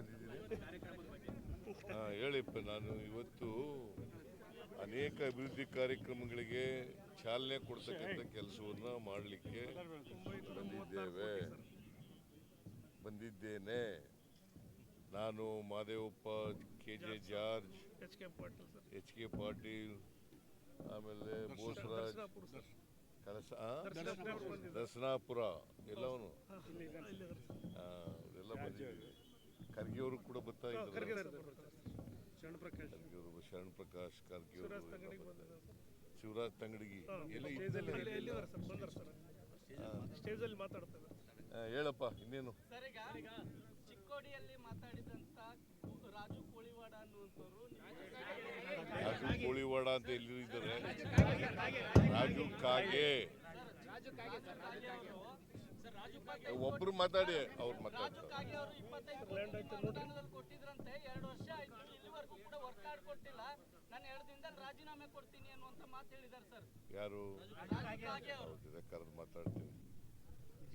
ಬಂದಿದ್ದೀನಿ. ಹಾಂ ಹೇಳಿಪ್ಪ ನಾನು ಇವತ್ತು ಅನೇಕ ಅಭಿವೃದ್ಧಿ ಕಾರ್ಯಕ್ರಮಗಳಿಗೆ ಚಾಲನೆ ಕೊಡ್ತಕ್ಕಂಥ ಕೆಲಸವನ್ನು ಮಾಡಲಿಕ್ಕೆ ಬಂದಿದ್ದೇವೆ. ಬಂದಿದ್ದೇನೆ. ನಾನು Mahadevappa K J George H K Patil ಆಮೇಲೆ ಬೋಸರಾಜ್ ಕಳಸ? ದರ್ಶನಾಪುರ ಎಲ್ಲವನು ಇಲ್ಲಿ ಇದ್ದಾರೆ ಸರ್ ಆ, ಅವರೆಲ್ಲ ಬಂದಿದ್ದೀವಿ ಸರ್ ಶರಣ ಪ್ರಕಾಶ್. ಶಿವರಾಜ್ ತಂಗಡಿಗೆ ಹೇಳಪ್ಪ ಇನ್ನೇನು? ಸರ್ ಈಗ ಚಿಕ್ಕೋಡಿಯಲ್ಲಿ ಮಾತಾಡಿದಂತ ರಾಜು ಕೋಳಿವಾಡ ಅನ್ನುವಂಥವ್ರು ರಾಜು ಕೋಳಿವಾಡ ಅಂತ ಎಲ್ಲಿ ಇದ್ದಾರೆ ರಾಜು ಕಾಗೆ. ರಾಜು ಕಾಗೆ ಒಬ್ರು ಮಾತಾಡಿ ಅವ್ರು ಮಾತಾಡ್ತಾರೆ. ಕಾಗೆ ಅವರು ಇಪ್ಪತ್ತೈದು ಕೋಟಿ ಅನುದಾನದಲ್ಲಿ ಕೊಟ್ಟಿದ್ರಂತೆ ಎರಡು ವರ್ಷ ಆಯ್ತು. ಇಲ್ಲಿವರೆಗೂ ಕೂಡ ವರ್ಕ್ ಕೊಟ್ಟಿಲ್ಲ ನಾನು ಎರಡು ದಿನದಲ್ಲಿ ರಾಜೀನಾಮೆ ಕೊಡ್ತೀನಿ ಅನ್ನುವಂತ ಮಾತು ಹೇಳಿದ್ದಾರೆ ಸರ್. ಯಾರು? ಕರೆದು ಮಾತಾಡ್ತೀನಿ.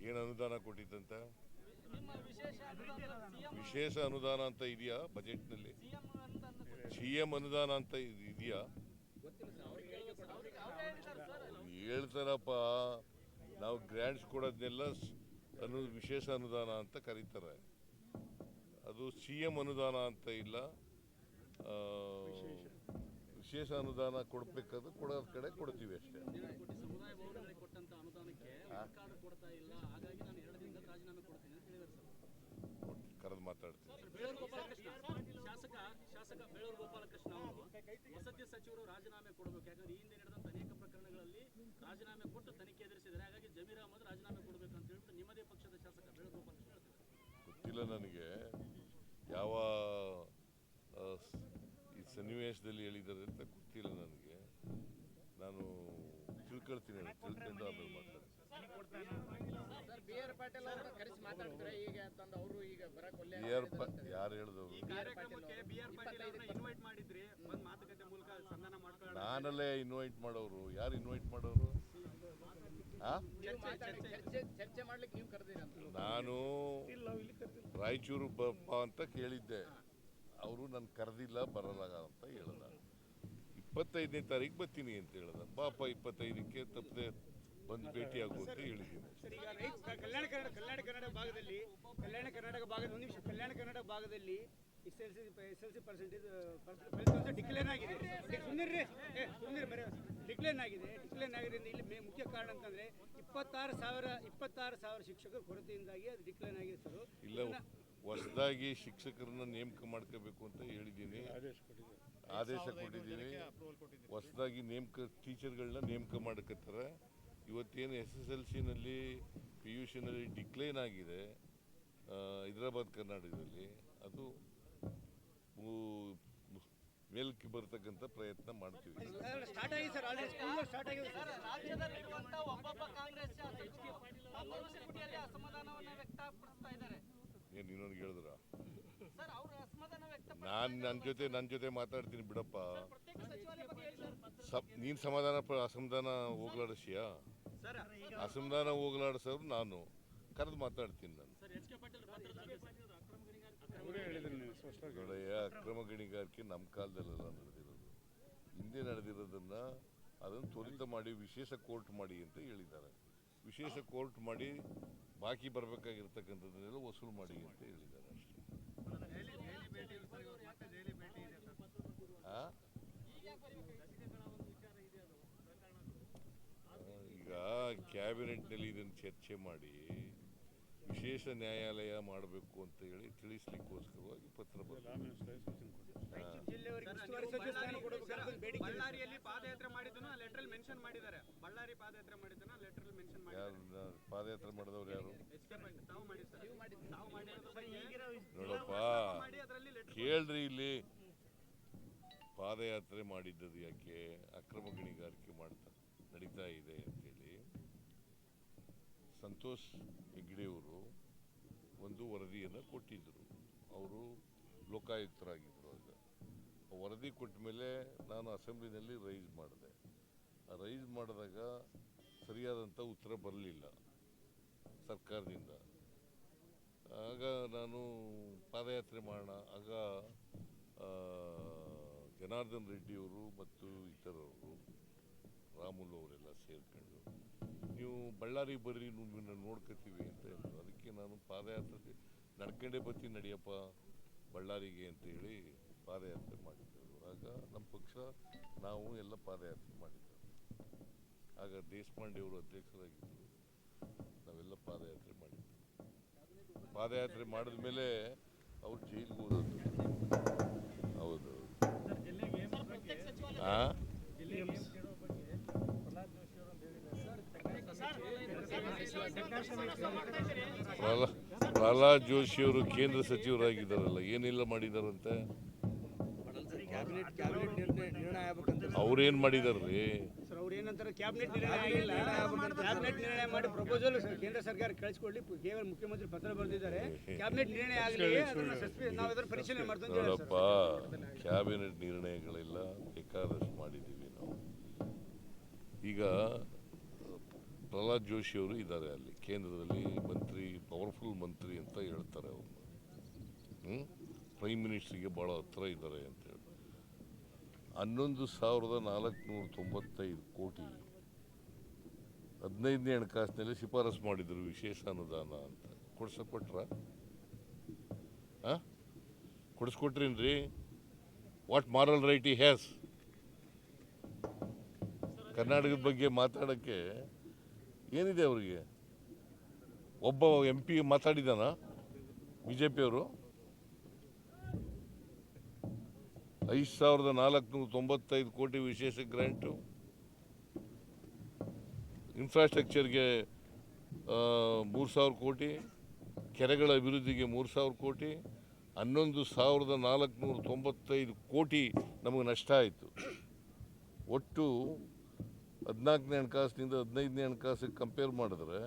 ಏನು ಅನುದಾನ ಕೊಟ್ಟಿದ್ದಂತ? ವಿಶೇಷ ಅನುದಾನ ಅಂತ ಇದೆಯಾ ಬಜೆಟ್ನಲ್ಲಿ? ಸಿಎಂ ಅನುದಾನ ಸಿ ಎಂ ಅನುದಾನ ಅಂತ ಇದ್- ಇದೆಯಾ? ಹೇಳ್ತಾರಪ್ಪ. ನಾವು ಗ್ರ್ಯಾಂಡ್ಸ್ ಕೊಡೋದನ್ನೆಲ್ಲ ಅನು ವಿಶೇಷ ಅನುದಾನ ಅಂತ ಕರೀತಾರೆ. ಅದು ಸಿ ಎಂ ಅನುದಾನ ಅಂತ ಇಲ್ಲ. ವಿಶೇಷ ಅನುದಾನ ಕೊಡಬೇಕಾದ್ರೆ ಕೊಡೋದ್ ಕಡೆ ಕೊಡ್ತೀವಿ ಅಷ್ಟೇ. ಕರೆದು ಮಾತಾಡ್ತೀನಿ. ಶಾಸಕ ಶಾಸಕ ಬೇಳೂರು ಗೋಪಾಲಕೃಷ್ಣ ಅವರು ವಸತಿ ಸಚಿವರು ರಾಜೀನಾಮೆ ಕೊಡಬೇಕು. ಯಾಕಂದ್ರೆ ಈ ಹಿಂದೆ ನಡೆದಂತ ಅನೇಕ ಪ್ರಕರಣಗಳಲ್ಲಿ ರಾಜೀನಾಮೆ ಕೊಟ್ಟು ತನಿಖೆ ಎದುರಿಸಿದ್ದಾರೆ ಹಾಗಾಗಿ ಜಮೀರ್ ಅಹಮದ್ ರಾಜೀನಾಮೆ ಕೊಡಬೇಕು ಅಂತ ಹೇಳ್ಬಿಟ್ಟು ನಿಮ್ಮದೇ ಪಕ್ಷದ ಶಾಸಕ ಬೇಳೂರು ಗೋಪಾಲಕೃಷ್ಣ ಹೇಳ್ತಿದ್ದಾರೆ ಗೊತ್ತಿಲ್ಲ ನನಗೆ. ಯಾವ ಈ ಸನ್ನಿವೇಶದಲ್ಲಿ ಹೇಳಿದ್ದಾರೆ ಅಂತ ಗೊತ್ತಿಲ್ಲ ನನಗೆ. ನಾನು ತಿಳ್ಕೊಳ್ತೀನಿ ತಿಳ್ಕೊಂಡು ಆಮೇಲೆ ಮಾತಾಡ್ತೀನಿ. ಯಾರು ಹೇಳಿದವರು? ನಾನಲ್ಲೇ ಇನ್ವೈಟ್ ಮಾಡೋರು. ಯಾರು ಇನ್ವೈಟ್ ಮಾಡೋರು ಆ ನೀವು ಮಾತಾಡಿ ಚರ್ಚೆ ಚರ್ಚೆ ಮಾಡ್ಲಿಕ್ಕೆ ನೀವು ಕರೆದಿರಂತ ನಾನು ಇಲ್ಲ ಇಲ್ಲಿ ಕರೆದಿಲ್ಲ ರಾಯಚೂರು ಬಪ್ಪ ಅಂತ ಕೇಳಿದ್ದೆ. ಅವರು ನನ್ನ ಕರೆದಿಲ್ಲ ಬರಲ್ಲ ಅಂತ ಹೇಳ್ದ. ಇಪ್ಪತ್ತೈದನೇ ತಾರೀಕು ಬರ್ತೀನಿ ಅಂತ ಹೇಳ್ದ. ಬಾಪ ಇಪ್ಪತ್ತೈದಕ್ಕೆ ತಪ್ಪದೆ ಬಂದು ಭೇಟಿ ಅಂತ ಹೇಳಿದ್ದೀನಿ. ಸರ್ ಈಗ ಕಲ್ಯಾಣ ಕರ್ನಾಟಕ ಕಲ್ಯಾಣ ಕನ್ನಡ ಭಾಗದಲ್ಲಿ ಕಲ್ಯಾಣ ಕರ್ನಾಟಕ ಭಾಗದ ಒಂದು ನಿಮಿಷ. ಕಲ್ಯಾಣ ಕರ್ನಾಟಕ ಭಾಗದಲ್ಲಿ S L C S L C percentage ಫಲಿತಾಂಶ ಡಿಕ್ಲೇರ್ ಆಗಿದೆ. ಡಿಕ್ಲೇನ್ ಸುಂದರಿ ಬರೀ. ಡಿಕ್ಲೇರ್ ಆಗಿದೆ ಡಿಕ್ಲೇರ್ ಆಗಿರೋದ್ರಿಂದ ಇಲ್ಲಿ ಮೇ- ಮುಖ್ಯ ಕಾರಣ ಅಂತಂದ್ರೆ ಇಪ್ಪತ್ತಾರು ಸಾವಿರ ಇಪ್ಪತ್ತಾರು ಸಾವಿರ ಶಿಕ್ಷಕರ ಕೊರತೆಯಿಂದಾಗಿ ಅದು ಡಿಕ್ಲೇರ್ ಆಗಿದೆ ಸರ್. ಇಲ್ಲ ಹೊಸದಾಗಿ ಶಿಕ್ಷಕರನ್ನ ನೇಮಕ ಮಾಡ್ಕೋಬೇಕು ಅಂತ ಹೇಳಿದ್ದೀನಿ. ಆದೇಶ ಕೊಟ್ಟಿದ್ದೀನಿ ಹೊಸದಾಗಿ ನೇಮಕ ಟೀಚರ್ಗಳನ್ನ ನೇಮಕ ಮಾಡ್ಕೋತಾರೆ. ಇವತ್ತೇನು ಎಸ್ ಎಸ್ ಎಲ್ ಸಿನಲ್ಲಿ ಪಿ ಯು ಸಿನಲ್ಲಿ ಡಿಕ್ಲೈನ್ ಆಗಿದೆ. ಹೈದ್ರಾಬಾದ್ ಕರ್ನಾಟಕದಲ್ಲಿ. ಅದು ಮೇಲಕ್ಕೆ ಬರ್ತಕ್ಕಂಥ ಪ್ರಯತ್ನ ಮಾಡ್ತೀವಿ. ಸ್ಟಾರ್ಟ್ ಆಗಿದೆ ಸರ್ ಆಲ್ರೆಡಿ ಸ್ಟಾರ್ಟ್ ಆಗಿದೆ ಸರ್. ರಾಜ್ಯದಲ್ಲಿರುವಂತ ಒಬ್ಬೊಬ್ಬ ಕಾಂಗ್ರೆಸ್ ಶಾಸಕರು ಮಂಗಳೂರು ಸಿಟಿಯಲ್ಲಿ ಅಸಮಾಧಾನವನ್ನ ವ್ಯಕ್ತಪಡಿಸ್ತಾ ಏನು ಇನ್ನೊಂದು ಹೇಳಿದ್ರ? ನಾನು ನನ್ನ ಜೊತೆ ನನ್ನ ಜೊತೆ ಮಾತಾಡ್ತೀನಿ ಬಿಡಪ್ಪ. ನೀನ್ ಸಚಿವಾಲಯ ಬಗ್ಗೆ ಹೇಳಿ ಸರ್ ಸಪ್ ನೀನು ಸಮಾಧಾನ ಪ ಅಸಮಾಧಾನ ಹೋಗ್ಲಾಡಿಸಿಯಾ? ಸರ್ ಅಸಮಾಧಾನ ಹೋಗ್ಲಾಡಿಸೋರು ನಾನು. ಕರೆದು ಮಾತಾಡ್ತೀನಿ ನಾನು. ಪಾಟೀಲ್ ಅಕ್ರಮ ಗಣಿಗಾರಿಕೆ ನಮ್ಮ ಕಾಲದಲ್ಲೆಲ್ಲ ನಡೆದಿರೋದು. ಹಿಂದೆ ನಡೆದಿರೋದನ್ನ ಅದನ್ನು ತ್ವರಿತ ಮಾಡಿ, ವಿಶೇಷ ಕೋರ್ಟ್ ಮಾಡಿ ಅಂತ ಹೇಳಿದ್ದಾರೆ. ವಿಶೇಷ ಕೋರ್ಟ್ ಮಾಡಿ, ಬಾಕಿ ಬರಬೇಕಾಗಿರ್ತಕ್ಕಂಥದ್ದನ್ನೆಲ್ಲ ವಸೂಲು ಮಾಡಿ ಅಂತ ಹೇಳಿದ್ದಾರೆ ಅಷ್ಟೇ? ಈಗ ಕ್ಯಾಬಿನೆಟ್ನಲ್ಲಿ ಇದನ್ನು ಚರ್ಚೆ ಮಾಡಿ ವಿಶೇಷ ನ್ಯಾಯಾಲಯ ಮಾಡಬೇಕು ಅಂತ ಹೇಳಿ ತಿಳಿಸ್ಲಿಕ್ಕೋಸ್ಕರವಾಗಿ ಪತ್ರ. ಬಳ್ಳಾರಿಯಲ್ಲಿ ಪಾದಯಾತ್ರೆ ಮಾಡಿದವರು ಲೆಟರ್ ಮೆನ್ಷನ್ ಮಾಡಿದ್ದಾರೆ. ಬಳ್ಳಾರಿ ಪಾದಯಾತ್ರೆ ಮಾಡಿದ್ದನ್ನ ಲೆಟರ್ ಮೆನ್ಷನ್ ಮಾಡಿದ್ದಾರೆ. ಯಾರು ಪಾದಯಾತ್ರೆ ಮಾಡಿದವ್ರು ಯಾರು? ನೋಡಪ್ಪ ಮಾಡಿ ಅದರಲ್ಲಿ ಲೆಟರ್ ಕೇಳ್ರಿ ಇಲ್ಲಿ. ಪಾದಯಾತ್ರೆ ಮಾಡಿದ್ದದು ಯಾಕೆ? ಅಕ್ರಮ ಗಣಿಗಾರಿಕೆ ಮಾಡ್ತಾ ನಡೀತಾ ಇದೆ ಅಂತೇಳಿ ಸಂತೋಷ್ ಹೆಗ್ಡೆಯವರು ಒಂದು ವರದಿಯನ್ನು ಕೊಟ್ಟಿದ್ದರು ಅವರು ಲೋಕಾಯುಕ್ತರಾಗಿದ್ದರು ಆಗ. ವರದಿ ಕೊಟ್ಟ ಮೇಲೆ ನಾನು ಅಸೆಂಬ್ಲಿನಲ್ಲಿ ರೈಸ್ ಮಾಡಿದೆ. ರೈಸ್ ಮಾಡಿದಾಗ ಸರಿಯಾದಂಥ ಉತ್ತರ ಬರಲಿಲ್ಲ ಸರ್ಕಾರದಿಂದ. ಆಗ ನಾನು ಪಾದಯಾತ್ರೆ ಮಾಡೋಣ, ಆಗ ಜನಾರ್ದನ್ ರೆಡ್ಡಿಯವರು ಮತ್ತು ಇತರವರು ರಾಮುಲು ಅವರೆಲ್ಲ ಸೇರ್ಕೊಂಡು ನೀವು ಬಳ್ಳಾರಿ ಬರ್ರಿ ನಿಮ್ಮನ್ನ ನೋಡ್ಕೊತೀವಿ ಅಂತ ಹೇಳಿದ್ರು ಅದಕ್ಕೆ ನಾನು ಪಾದಯಾತ್ರೆ ನಡ್ಕೊಂಡೇ ಬರ್ತೀನಿ ನಡಿಯಪ್ಪ ಬಳ್ಳಾರಿಗೆ ಅಂತೇಳಿ ಪಾದಯಾತ್ರೆ ಮಾಡಿದ್ದೆವು ಆಗ ನಮ್ಮ ಪಕ್ಷ ನಾವು ಎಲ್ಲ ಪಾದಯಾತ್ರೆ ಮಾಡಿದ್ದೆವು ಆಗ ದೇಶಪಾಂಡೆ ಅವರು ಅಧ್ಯಕ್ಷರಾಗಿದ್ದರು. ನಾವೆಲ್ಲ ಪಾದಯಾತ್ರೆ ಮಾಡಿದ್ದೆವು ಪಾದಯಾತ್ರೆ ಮಾಡಿದ ಮೇಲೆ ಅವ್ರು ಜೈಲಿಗೆ ಹೋದದ್ದು ಹೌದು ಆ? ಪ್ರಹ್ಲಾ- ಪ್ರಹ್ಲಾದ್ ಜೋಶಿ ಅವರು ಕೇಂದ್ರ ಸಚಿವರಾಗಿದ್ದಾರಲ್ಲ ಏನೆಲ್ಲ ಮಾಡಿದಾರಂತೆ? ಕ್ಯಾಬಿನೆಟ್ ಕ್ಯಾಬಿನೆಟ್ ನಿರ್ಣಯ ನಿರ್ಣಯ ಆಗ್ಬೇಕಂತ ಅವ್ರೇನ್ ಮಾಡಿದಾರ್ರಿ? ಸರ್ ಅವ್ರು ಏನಂತಾರೆ ಕ್ಯಾಬಿನೆಟ್ ನಿರ್ಣಯ ಆಗಿಲ್ಲ. ಕ್ಯಾಬಿನೆಟ್ ನಿರ್ಣಯ ಮಾಡಿ ಪ್ರಪೋಸಲ್ ಕೇಂದ್ರ ಸರ್ಕಾರ ಕಳಿಸ್ಕೊಳ್ಳಿ. ಕೇವಲ ಮುಖ್ಯಮಂತ್ರಿ ಪತ್ರ ಬರೆದಿದ್ದಾರೆ. ಕ್ಯಾಬಿನೆಟ್ ನಿರ್ಣಯ ಆಗಲಿ ನಾವು ಅದರ ಪರಿಶೀಲನೆ ಮಾಡ್ತೀವಿ ನೋಡಪ್ಪ ಕ್ಯಾಬಿನೆಟ್ ನಿರ್ಣಯಗಳೆಲ್ಲ ಬೇಕಾದಷ್ಟು ಮಾಡಿದ್ದೀವಿ ನಾವು. ಈಗ ಪ್ರಹ್ಲಾದ್ ಜೋಶಿ ಅವರು ಇದ್ದಾರೆ ಅಲ್ಲಿ. ಕೇಂದ್ರದಲ್ಲಿ ಮಂತ್ರಿ ಪವರ್ಫುಲ್ ಮಂತ್ರಿ ಅಂತ ಹೇಳ್ತಾರೆ ಅವ್ರನ್ನ ಹ್ಞೂ ಪ್ರೈಮ್ ಮಿನಿಸ್ಟ್ರಿಗೆ ಭಾಳ ಹತ್ರ ಇದ್ದಾರೆ ಅಂತ ಹೇಳಿ. ಹನ್ನೊಂದು ಸಾವಿರದ ನಾಲ್ಕುನೂರ ತೊಂಬತ್ತೈದು ಕೋಟಿ. ಹದಿನೈದನೇ ಹಣಕಾಸಿನಲ್ಲಿ ಶಿಫಾರಸು ಮಾಡಿದರು ವಿಶೇಷ ಅನುದಾನ ಅಂತ. ಕೊಡ್ಸಕೊಟ್ರ? ಹಾಂ ಕೊಡಿಸ್ಕೊಟ್ರೇನ್ರಿ? What moral right he has ಕರ್ನಾಟಕದ ಬಗ್ಗೆ ಮಾತಾಡೋಕ್ಕೆ ಏನಿದೆ ಅವರಿಗೆ? ಒಬ್ಬ ಎಂ ಪಿ ಮಾತಾಡಿದಾನ ಬಿ ಜೆ ಪಿಯವರು ಐದು ಸಾವಿರದ ನಾಲ್ಕುನೂರ ತೊಂಬತ್ತೈದು ಕೋಟಿ ವಿಶೇಷ ಗ್ರ್ಯಾಂಟು. ಇನ್ಫ್ರಾಸ್ಟ್ರಕ್ಚರ್ಗೆ ಮೂರು ಸಾವಿರ ಕೋಟಿ, ಕೆರೆಗಳ ಅಭಿವೃದ್ಧಿಗೆ ಮೂರು ಸಾವಿರ ಕೋಟಿ, ಹನ್ನೊಂದು ಸಾವಿರದ ನಾಲ್ಕುನೂರ ತೊಂಬತ್ತೈದು ಕೋಟಿ ನಮಗೆ ನಷ್ಟ ಆಯಿತು. ಒಟ್ಟು ಹದಿನಾಲ್ಕನೇ ಹಣಕಾಸಿನಿಂದ ಹದಿನೈದನೇ ಹಣಕಾಸಿಗೆ ಕಂಪೇರ್ ಮಾಡಿದ್ರೆ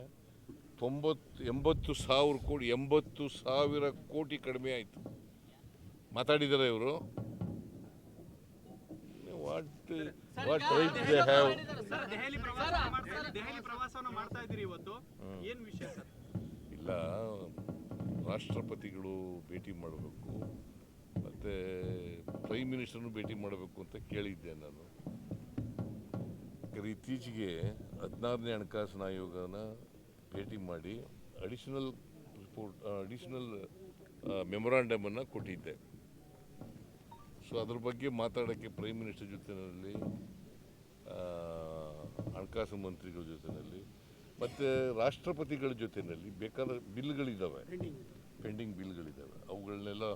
ತೊಂಬತ್ತು ಎಂಬತ್ತು ಸಾವಿರ ಕೋಟಿ ಎಂಬತ್ತು ಸಾವಿರ ಕೋಟಿ ಕಡಿಮೆ ಆಯಿತು. ಮಾತಾಡಿದ್ದಾರೆ ಇವರು? What what right they have Delhi ಪ್ರವಾಸ ಮಾಡ್ತಾ- ದೆಹಲಿ ಪ್ರವಾಸವನ್ನು ಮಾಡ್ತಾ ಇದ್ದೀರಿ ಇವತ್ತು. ಏನು ವಿಷಯ ಸರ್? ಇಲ್ಲ ರಾಷ್ಟ್ರಪತಿಗಳು ಭೇಟಿ ಮಾಡಬೇಕು ಮತ್ತು ಪ್ರೈಮ್ ಮಿನಿಸ್ಟರ್ನು ಭೇಟಿ ಮಾಡಬೇಕು ಅಂತ ಕೇಳಿದ್ದೆ ನಾನು. ಯಾಕಂದ್ರೆ ಇತ್ತೀಚೆಗೆ ಹದಿನಾರನೇ ಹಣಕಾಸಿನ ಆಯೋಗನ ಭೇಟಿ ಮಾಡಿ ಅಡಿಷನಲ್ ರಿಪೋರ್ಟ್ ಅಡಿಷನಲ್ ಮೆಮೊರಾಂಡಮನ್ನು ಕೊಟ್ಟಿದ್ದೆ. ಸೊ ಅದ್ರ ಬಗ್ಗೆ ಮಾತಾಡೋಕ್ಕೆ ಪ್ರೈಮ್ ಮಿನಿಸ್ಟರ್ ಜೊತೆಯಲ್ಲಿ ಹಣಕಾಸು ಮಂತ್ರಿಗಳ ಜೊತೆಯಲ್ಲಿ ಮತ್ತು ರಾಷ್ಟ್ರಪತಿಗಳ ಜೊತೆಯಲ್ಲಿ ಬೇಕಾದ ಬಿಲ್ಗಳಿದ್ದಾವೆ ಪೆಂಡಿಂಗ್ ಬಿಲ್ಗಳಿದ್ದಾವೆ ಅವುಗಳನ್ನೆಲ್ಲ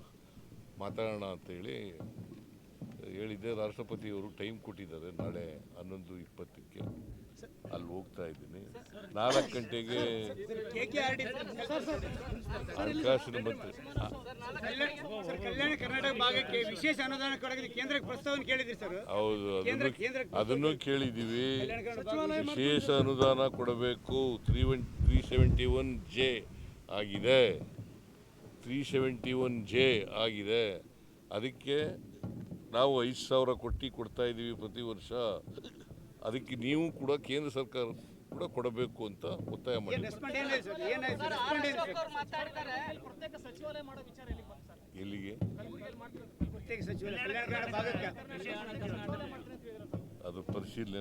ಮಾತಾಡೋಣ ಅಂತೇಳಿ ಹೇಳಿದ್ದೆ ರಾಷ್ಟ್ರಪತಿಯವರು ಟೈಮ್ ಕೊಟ್ಟಿದ್ದಾರೆ ನಾಳೆ ಹನ್ನೊಂದು ಇಪ್ಪತ್ತಕ್ಕೆ ಅಲ್ಲಿ ಹೋಗ್ತಾ ಇದ್ದೀನಿ. ನಾಲ್ಕು ಗಂಟೆಗೆ ಹಣಕಾಸಿನ ಮಂತ್ರಿ ಹೌದು ಅದನ್ನು ಕೇಳಿದ್ದೀವಿ. ವಿಶೇಷ ಅನುದಾನ ಕೊಡಬೇಕು. Three one three seventy one J ಆಗಿದೆ. ತ್ರೀ ಸೆವೆಂಟಿ ಒನ್ ಜೆ ಆಗಿದೆ. ಅದಕ್ಕೆ ನಾವು ಐದು ಸಾವಿರ ಕೊಟ್ಟು ಕೊಡ್ತಾ ಇದ್ದೀವಿ ಪ್ರತಿ ವರ್ಷ ಅದಕ್ಕೆ ನೀವು ಕೂಡ ಕೇಂದ್ರ ಸರ್ಕಾರ ಕೂಡ ಕೊಡಬೇಕು ಅಂತ ಒತ್ತಾಯ ಮಾಡಿ ಎಲ್ಲಿಗೆ ಅದು ಪರಿಶೀಲನೆ